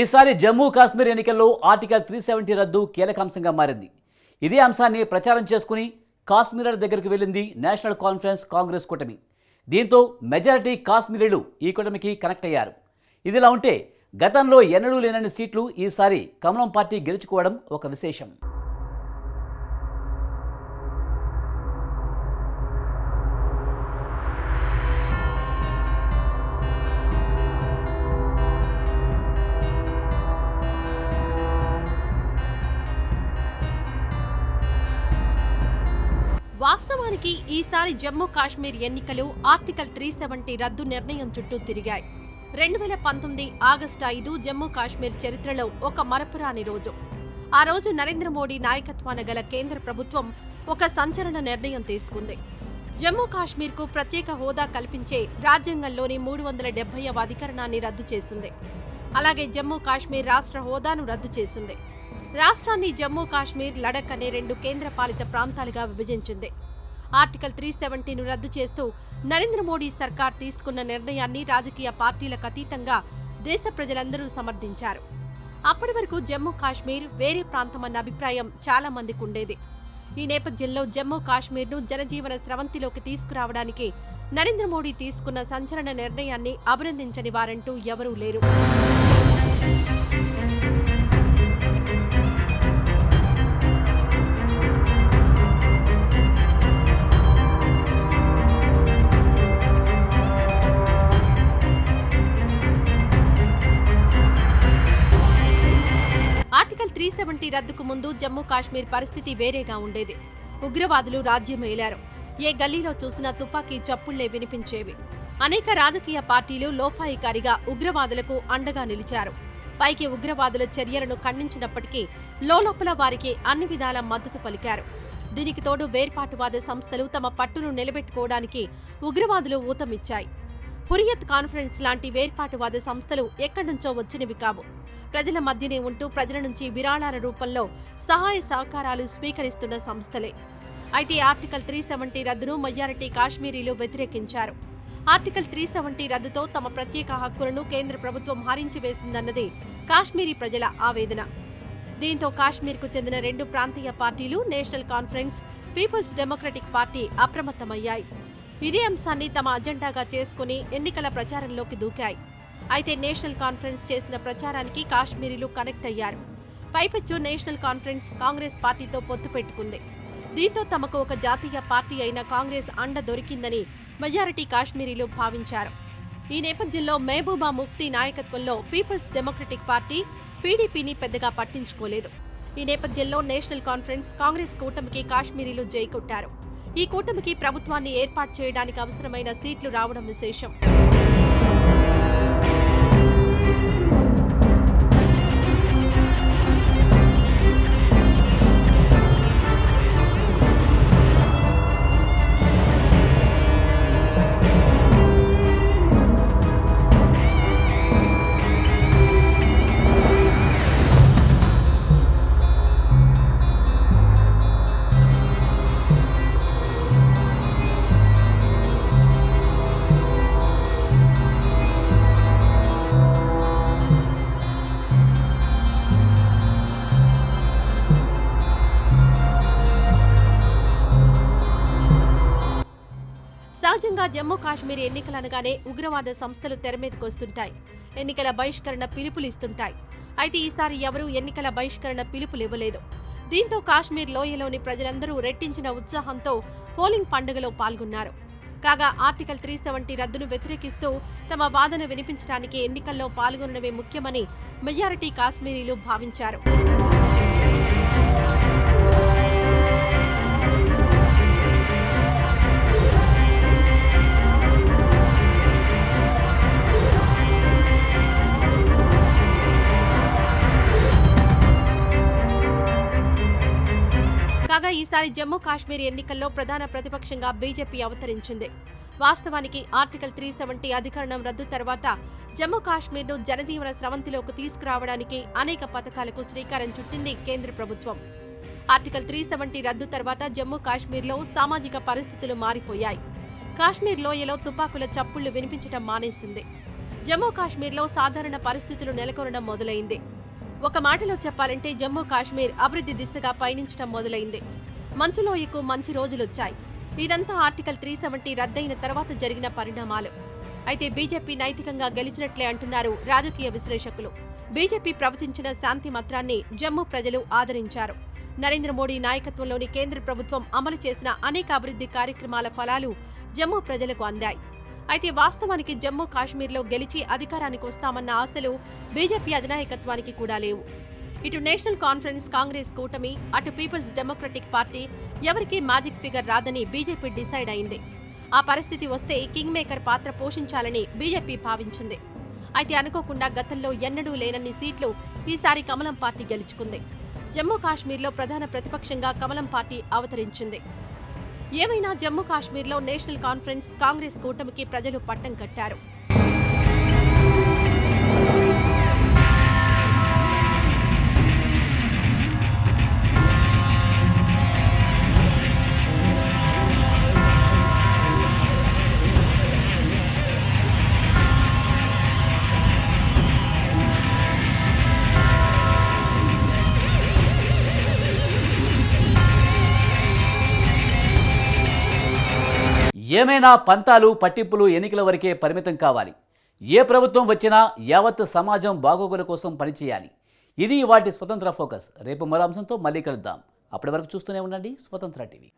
ఈసారి జమ్మూ కాశ్మీర్ ఎన్నికల్లో article three seventy రద్దు కీలక అంశంగా మారింది. ఇదే అంశాన్ని ప్రచారం చేసుకుని కాశ్మీరర్ దగ్గరికి వెళ్ళింది నేషనల్ కాన్ఫరెన్స్ కాంగ్రెస్ కూటమి. దీంతో మెజారిటీ కాశ్మీరీలు ఈ కూటమికి కనెక్ట్ అయ్యారు. ఇదిలా ఉంటే గతంలో ఎన్నడూ లేనని సీట్లు ఈసారి కమలం పార్టీ గెలుచుకోవడం ఒక విశేషం. వాస్తవానికి ఈసారి జమ్మూ కాశ్మీర్ ఎన్నికలు ఆర్టికల్ త్రీ సెవెంటీ రద్దు నిర్ణయం చుట్టూ తిరిగాయి. రెండు వేల పంతొమ్మిది ఆగస్టు ఐదు జమ్మూ కాశ్మీర్ చరిత్రలో ఒక మరపురాని రోజు. ఆ రోజు నరేంద్ర మోడీ నాయకత్వాన గల కేంద్ర ప్రభుత్వం ఒక సంచలన నిర్ణయం తీసుకుంది. జమ్మూ కాశ్మీర్కు ప్రత్యేక హోదా కల్పించే రాజ్యాంగంలోని మూడు వందల డెబ్బైవ అధికరణాన్ని రద్దు చేసింది. అలాగే జమ్మూ కాశ్మీర్ రాష్ట్ర హోదాను రద్దు చేసింది. రాష్ట్రాన్ని జమ్మూ కాశ్మీర్ లడక్ అనే రెండు కేంద్రపాలిత ప్రాంతాలుగా విభజించింది. ఆర్టికల్ త్రీ సెవెంటీను రద్దు చేస్తూ నరేంద్ర మోడీ సర్కార్ తీసుకున్న నిర్ణయాన్ని రాజకీయ పార్టీలకు అతీతంగా దేశ ప్రజలందరూ సమర్థించారు. అప్పటి వరకు జమ్మూ కాశ్మీర్ వేరే ప్రాంతమన్న అభిప్రాయం చాలా మందికి ఉండేది. ఈ నేపథ్యంలో జమ్మూ కాశ్మీర్ను జనజీవన స్రవంతిలోకి తీసుకురావడానికి నరేంద్ర మోడీ తీసుకున్న సంచలన నిర్ణయాన్ని అభినందించని వారంటూ ఎవరూ లేరు. త్రీ సెవెంటీ రద్దుకు ముందు జమ్మూ కాశ్మీర్ పరిస్థితి వేరేగా ఉండేది. ఉగ్రవాదులు రాజ్యమేలారు ఏ గల్లీలో చూసినా తుపాకీ చప్పుళ్ళే వినిపించేవి. అనేక రాజకీయ పార్టీలు లోపాయికారిగా ఉగ్రవాదులకు అండగా నిలిచారు. పైకి ఉగ్రవాదుల చర్యలను ఖండించినప్పటికీ లోలోపల వారికి అన్ని విధాల మద్దతు పలికారు. దీనికి తోడు వేర్పాటువాద సంస్థలు తమ పట్టును నిలబెట్టుకోవడానికి ఉగ్రవాదులు ఊతమిచ్చాయి. హురియత్ కాన్ఫరెన్స్ లాంటి వేర్పాటువాద సంస్థలు ఎక్కడి నుంచో వచ్చినవి కావు. ప్రజల మధ్యనే ఉంటూ ప్రజల నుంచి విరాళాల రూపంలో సహాయ సహకారాలు స్వీకరిస్తున్న సంస్థలే. అయితే ఆర్టికల్ త్రీ సెవెంటీ రద్దును మెజారిటీ కాశ్మీరీలు వ్యతిరేకించారు. ఆర్టికల్ త్రీ సెవెంటీ రద్దుతో తమ ప్రత్యేక హక్కులను కేంద్ర ప్రభుత్వం హరించివేసిందన్నది కాశ్మీరీ ప్రజల ఆవేదన. దీంతో కాశ్మీర్కు చెందిన రెండు ప్రాంతీయ పార్టీలు national conference peoples democratic party అప్రమత్తమయ్యాయి. ఇదే అంశాన్ని తమ అజెండాగా చేసుకుని ఎన్నికల ప్రచారంలోకి దూకాయి. అయితే నేషనల్ కాన్ఫరెన్స్ చేసిన ప్రచారానికి కాశ్మీరీలు కనెక్ట్ అయ్యారు. పైపెచ్చు నేషనల్ కాన్ఫరెన్స్ కాంగ్రెస్ పార్టీతో పొత్తు పెట్టుకుంది. దీంతో తమకు ఒక జాతీయ పార్టీ అయిన కాంగ్రెస్ అండ దొరికిందని మెజారిటీ కాశ్మీరీలు భావించారు. ఈ నేపథ్యంలో మహబూబా ముఫ్తీ నాయకత్వంలో పీపుల్స్ డెమోక్రటిక్ పార్టీ పీడీపీని పెద్దగా పట్టించుకోలేదు. ఈ నేపథ్యంలో నేషనల్ కాన్ఫరెన్స్ కాంగ్రెస్ కూటమికి కాశ్మీరీలు జైకొట్టారు. ఈ కూటమికి ప్రభుత్వాన్ని ఏర్పాటు చేయడానికి అవసరమైన సీట్లు రావడం విశేషం. సహజంగా జమ్మూ కాశ్మీర్ ఎన్నికలు అనగానే ఉగ్రవాద సంస్థలు తెరమీదకొస్తుంటాయి ఎన్నికల బహిష్కరణ పిలుపులు ఇస్తుంటాయి. అయితే ఈసారి ఎవరూ ఎన్నికల బహిష్కరణ పిలుపులు ఇవ్వలేదు. దీంతో కాశ్మీర్ లోయలోని ప్రజలందరూ రెట్టించిన ఉత్సాహంతో పోలింగ్ పండుగలో పాల్గొన్నారు. కాగా ఆర్టికల్ త్రీ సెవెంటీ రద్దును వ్యతిరేకిస్తూ తమ వాదన వినిపించడానికి ఎన్నికల్లో పాల్గొనడమే ముఖ్యమని మెజారిటీ కాశ్మీరీలు భావించారు. ఈసారి జమ్మూ కాశ్మీర్ ఎన్నికల్లో ప్రధాన ప్రతిపక్షంగా బీజేపీ అవతరించింది. వాస్తవానికి ఆర్టికల్ త్రీ సెవెంటీ అధికరణం రద్దు తర్వాత జమ్మూ కాశ్మీర్ను జనజీవన స్రవంతిలోకి తీసుకురావడానికి అనేక పథకాలకు శ్రీకారం చుట్టింది కేంద్ర ప్రభుత్వం. ఆర్టికల్ త్రీ సెవెంటీ రద్దు తర్వాత జమ్మూ కాశ్మీర్లో సామాజిక పరిస్థితులు మారిపోయాయి. కాశ్మీర్ లోయలో తుపాకుల చప్పుళ్ళు వినిపించడం మానేసింది. జమ్మూ కాశ్మీర్లో సాధారణ పరిస్థితులు నెలకొనడం మొదలైంది. ఒక మాటలో చెప్పాలంటే జమ్మూ కాశ్మీర్ అభివృద్ధి దిశగా పయనించడం మొదలైంది. మంచులోయకు మంచి రోజులొచ్చాయి. ఇదంతా ఆర్టికల్ త్రీ సెవెంటీ రద్దయిన తర్వాత జరిగిన పరిణామాలు. అయితే బీజేపీ నైతికంగా గెలిచినట్లే అంటున్నారు రాజకీయ విశ్లేషకులు. బీజేపీ ప్రవచించిన శాంతి మంత్రాన్ని జమ్మూ ప్రజలు ఆదరించారు. నరేంద్ర మోడీ నాయకత్వంలోని కేంద్ర ప్రభుత్వం అమలు చేసిన అనేక అభివృద్ధి కార్యక్రమాల ఫలాలు జమ్మూ ప్రజలకు అందాయి. అయితే వాస్తవానికి జమ్మూ కాశ్మీర్లో గెలిచి అధికారానికి వస్తామన్న ఆశలు బీజేపీ అధినాయకత్వానికి కూడా లేవు. ఇటు నేషనల్ కాన్ఫరెన్స్ కాంగ్రెస్ కూటమి అటు పీపుల్స్ డెమోక్రటిక్ పార్టీ ఎవరికీ మ్యాజిక్ ఫిగర్ రాదని బీజేపీ డిసైడ్ అయింది. ఆ పరిస్థితి వస్తే కింగ్ మేకర్ పాత్ర పోషించాలని బీజేపీ భావించింది. అయితే అనుకోకుండా గతంలో ఎన్నడూ లేనన్ని సీట్లు ఈసారి కమలం పార్టీ గెలుచుకుంది. జమ్మూ కాశ్మీర్లో ప్రధాన ప్రతిపక్షంగా కమలం పార్టీ అవతరించింది. ఏమైనా జమ్మూ కాశ్మీర్లో నేషనల్ కాన్ఫరెన్స్ కాంగ్రెస్ కూటమికి ప్రజలు పట్టం కట్టారు. ఏమైనా పంతాలు పట్టింపులు ఎన్నికల వరకే పరిమితం కావాలి. ఏ ప్రభుత్వం వచ్చినా యావత్ సమాజం బాగోగుల కోసం పనిచేయాలి. ఇది వాటి స్వతంత్ర ఫోకస్. రేపు మరో అంశంతో మళ్ళీ కలుద్దాం. అప్పటి వరకు చూస్తూనే ఉండండి స్వతంత్ర టీవీ.